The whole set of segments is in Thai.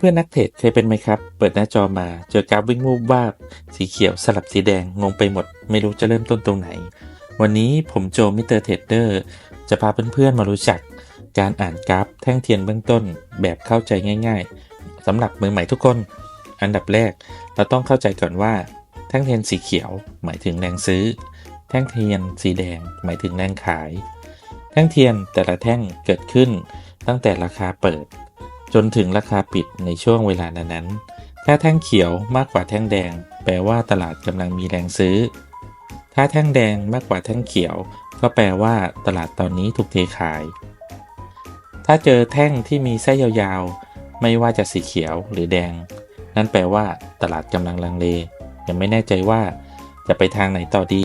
เพื่อนๆนักเทรดเคยเป็นไหมครับ เปิดหน้าจอมาเจอกราฟวิ่งวูบวาบ สีเขียวสลับสีแดงงงไปหมด ไม่รู้จะเริ่มต้นตรงไหน วันนี้ผมโจมิเตอร์เทรดเดอร์จะพาเพื่อนๆมารู้จัก การอ่านกราฟแท่งเทียนเบื้องต้นแบบเข้าใจง่าย ๆสำหรับมือใหม่ทุกคน อันดับแรก เราต้องเข้าใจก่อนว่า แท่งเทียนสีเขียว หมายถึงแรงซื้อ แท่งเทียนสีแดง หมายถึงแรงขาย แท่งเทียนแต่ละแท่งเกิดขึ้นตั้งแต่ราคาเปิด จนถึงราคาปิดในช่วงเวลานั้นๆ ถ้าแท่งเขียวมากกว่าแท่งแดง แปลว่าตลาดกำลังมีแรงซื้อ ถ้าแท่งแดงมากกว่าแท่งเขียว ก็แปลว่าตลาดตอนนี้ถูกเทขาย ถ้าเจอแท่งที่มีเส้นยาวๆ ไม่ว่าจะสีเขียวหรือแดง นั่นแปลว่า ตลาดกำลังลังเล ยังไม่แน่ใจว่า จะไปทางไหนต่อดี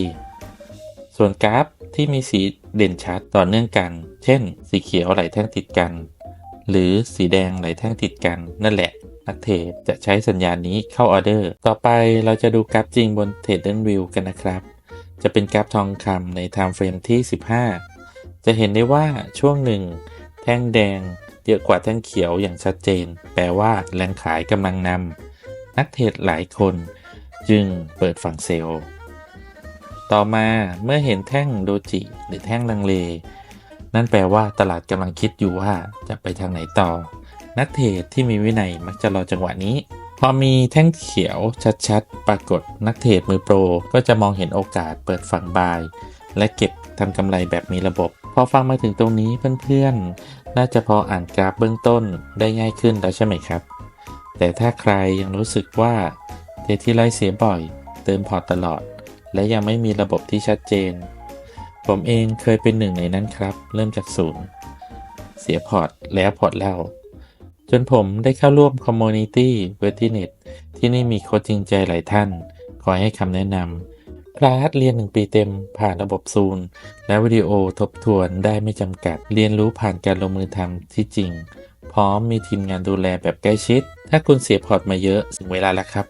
ส่วนกราฟที่มีสีเด่นชัดต่อเนื่องกัน เช่น สีเขียวไหลแท่งติดกัน หรือสีแดงไหลแท่งติดกันนั่นแหละนักเทรดจะใช้สัญญาณนี้เข้าออเดอร์ ต่อไปเราจะดูกราฟจริงบนเทรดเด r วิวกันนะครับ จะเป็นกราฟทองคำใน time frame ที่ 15 จะเห็นได้ว่าช่วงหนึ่งแท่งแดงเยอะกว่าแท่งเขียวอย่างชัดเจน แปลว่าแรงขายกำลังนำนักเทรดหลายคน จึงเปิดฝั่งเซลล์ต่อมาเมื่อเห็นแท่งโดจิหรือแท่งลังเล นั่นแปลว่าตลาดกำลังคิดอยู่ว่าจะไปทางไหนต่อ นักเทรดที่มีวินัยมักจะรอจังหวะนี้ พอมีแท่งเขียวชัดๆ ปรากฏนักเทรดมือโปร ก็จะมองเห็นโอกาสเปิดฝั่งบาย และเก็บทำกำไรแบบมีระบบ พอฟังมาถึงตรงนี้เพื่อนๆ น่าจะพออ่านกราฟเบื้องต้นได้ง่ายขึ้นแล้วใช่ไหมครับ แต่ถ้าใครยังรู้สึกว่าเทรดที่ไรเสียบ่อย เติมพอร์ตตลอด และยังไม่มีระบบที่ชัดเจน ผมเองเคยเป็นหนึ่งในนั้นครับ เริ่มจากศูนย์ เสียพอร์ตแล้วพอร์ตแล้วจนผมได้เข้าร่วมคอมมูนิตี้เวทีเน็ตที่นี่มีโค้ชจริงใจหลายท่าน คอยให้คำแนะนำคลาสเรียน1ปีเต็มผ่านระบบซูนและวิดีโอทบทวนได้ไม่จำกัด เรียนรู้ผ่านการลงมือทำที่จริง พร้อมมีทีมงานดูแลแบบใกล้ชิด ถ้าคุณเสียพอร์ตมาเยอะถึงเวลาแล้วครับ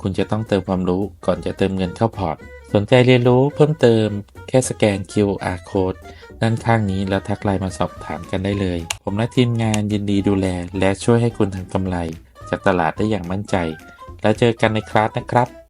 คุณจะต้องเติมความรู้ก่อนจะเติมเงินเข้าพอร์ต สนใจเรียนรู้เพิ่มเติมแค่สแกน QR code ด้านข้างนี้แล้วทักไลน์มาสอบถามกันได้เลย ผมและทีมงานยินดีดูแล และช่วยให้คุณทำกำไร จากตลาดได้อย่างมั่นใจ แล้วเจอกันในคลาสนะครับ